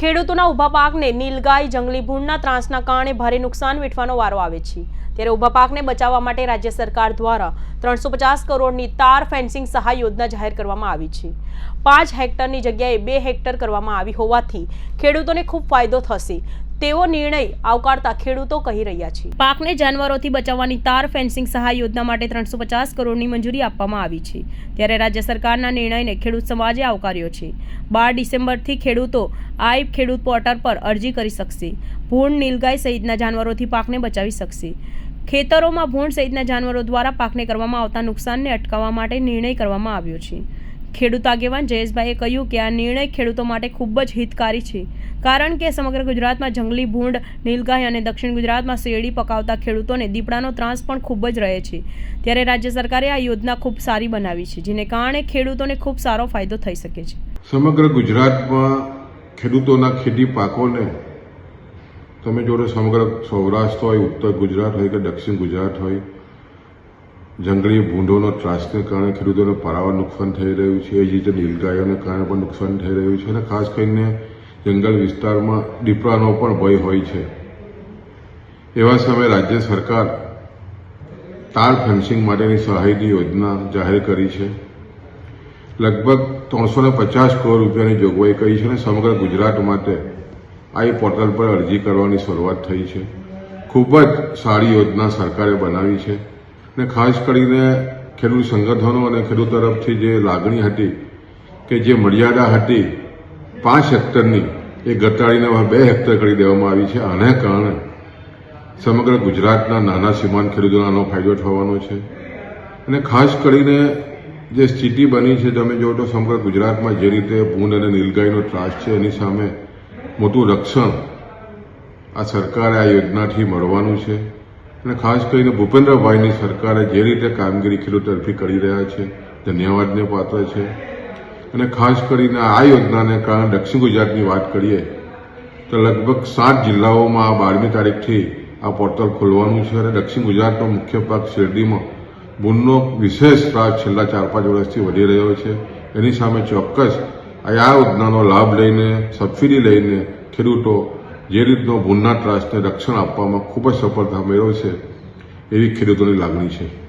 ખેડૂતોના ઊભા પાકને નીલગાય, જંગલી ભૂંડના ત્રાસના કારણે ભારે નુકસાન વેઠવાનો વારો આવે છે. ત્યારે ઊભા પાકને બચાવવા માટે રાજ્ય સરકાર દ્વારા ત્રણસો પચાસ કરોડની તાર ફેન્સિંગ સહાય યોજના જાહેર કરવામાં આવી છે. પાંચ હેક્ટરની જગ્યાએ બે હેક્ટર કરવામાં આવી હોવાથી ખેડૂતોને ખૂબ ફાયદો થશે. તેવો નિર્ણય આવકારતા ખેડૂતો કહી રહ્યા છે. પાકને જાનવરોથી બચાવવાની તાર ફેન્સિંગ સહાય યોજના માટે ત્રણસો પચાસ કરોડની મંજૂરી આપવામાં આવી છે. ત્યારે રાજ્ય સરકારના નિર્ણયને ખેડૂત સમાજે આવકાર્યો છે. બાર ડિસેમ્બરથી ખેડૂતો આઈ ખેડૂત પોર્ટલ પર અરજી કરી શકશે. ભૂણ નીલગાય સહિતના જાનવરોથી પાકને બચાવી શકશે. ખેતરોમાં ભૂણ સહિતના જાનવરો દ્વારા પાકને કરવામાં આવતા નુકસાનને અટકાવવા માટે નિર્ણય કરવામાં આવ્યો છે. ખેડૂત આગેવાન જયેશભાઈએ કહ્યું કે આ નિર્ણય ખેડૂતો માટે ખૂબ જ હિતકારી છે. કારણ કે સમગ્ર ગુજરાતમાં જંગલી ભૂંડ, નીલગાય અને દક્ષિણ ગુજરાતમાં શેરડી પકાવતા ખેડૂતોને દીપડાનો ત્રાસ પણ ખૂબ જ રહે છે. ત્યારે રાજ્ય સરકારે આ યોજના ખૂબ સારી બનાવી છે, જેને કારણે ખેડૂતોને ખૂબ સારો ફાયદો થઈ શકે છે. સમગ્ર ગુજરાતમાં ખેડૂતોના ખેતી પાકોને તમે જોડો સમગ્ર સૌરાષ્ટ્ર હોય, ઉત્તર ગુજરાત હોય કે દક્ષિણ ગુજરાત હોય જંગલી ભૂંડોનો ત્રાસને કારણે ખેડૂતોને પારાવાર નુકસાન થઈ રહ્યું છે. એ રીતે નીલગાયોને કારણે પણ નુકસાન થઈ રહ્યું છે અને ખાસ કરીને જંગલ વિસ્તારમાં દીપડાનો પણ ભય હોય છે. એવા સમયે રાજ્ય સરકાર તાર ફેન્સિંગ માટેની સહાયની યોજના જાહેર કરી છે. લગભગ ત્રણસો ને પચાસ કરોડ રૂપિયાની જોગવાઈ કરી છે અને સમગ્ર ગુજરાત માટે આ પોર્ટલ પર અરજી કરવાની શરૂઆત થઈ છે. ખૂબ જ સારી યોજના સરકારે બનાવી છે. અને ખાસ કરીને ખેડૂત સંગઠનો અને ખેડૂત તરફથી જે લાગણી હતી કે જે મર્યાદા હતી પાંચ હેક્ટરની, એ ઘટાડીને હવે બે હેક્ટર કરી દેવામાં આવી છે. આને કારણે સમગ્ર ગુજરાતના નાના સીમાંત ખેડૂતોને આનો ફાયદો થવાનો છે. અને ખાસ કરીને જે સ્થિતિ બની છે, તમે જો તો સમગ્ર ગુજરાતમાં જે રીતે ભૂંડ અને નીલગાયનો ત્રાસ છે, એની સામે મોટું રક્ષણ આ સરકારે આ યોજનાથી મળવાનું છે. અને ખાસ કરીને ભૂપેન્દ્રભાઈની સરકારે જે રીતે કામગીરી ખેડૂત તરફી કરી રહ્યા છે, ધન્યવાદને પાત્ર છે. અને ખાસ કરીને આ યોજનાને કારણે દક્ષિણ ગુજરાતની વાત કરીએ, તો લગભગ સાત જિલ્લાઓમાં આ બારમી તારીખથી આ પોર્ટલ ખોલવાનું છે અને દક્ષિણ ગુજરાતનો મુખ્ય પાક શેરડીમાં ભૂનનો વિશેષ ત્રાસ છેલ્લા ચાર પાંચ વર્ષથી વધી રહ્યો છે. એની સામે ચોક્કસ આ યોજનાનો લાભ લઈને, સબસિડી લઈને ખેડૂતો જે રીતનો ભૂનના ત્રાસને રક્ષણ આપવામાં ખૂબ જ સફળતા મેળવશે એવી ખેડૂતોની લાગણી છે.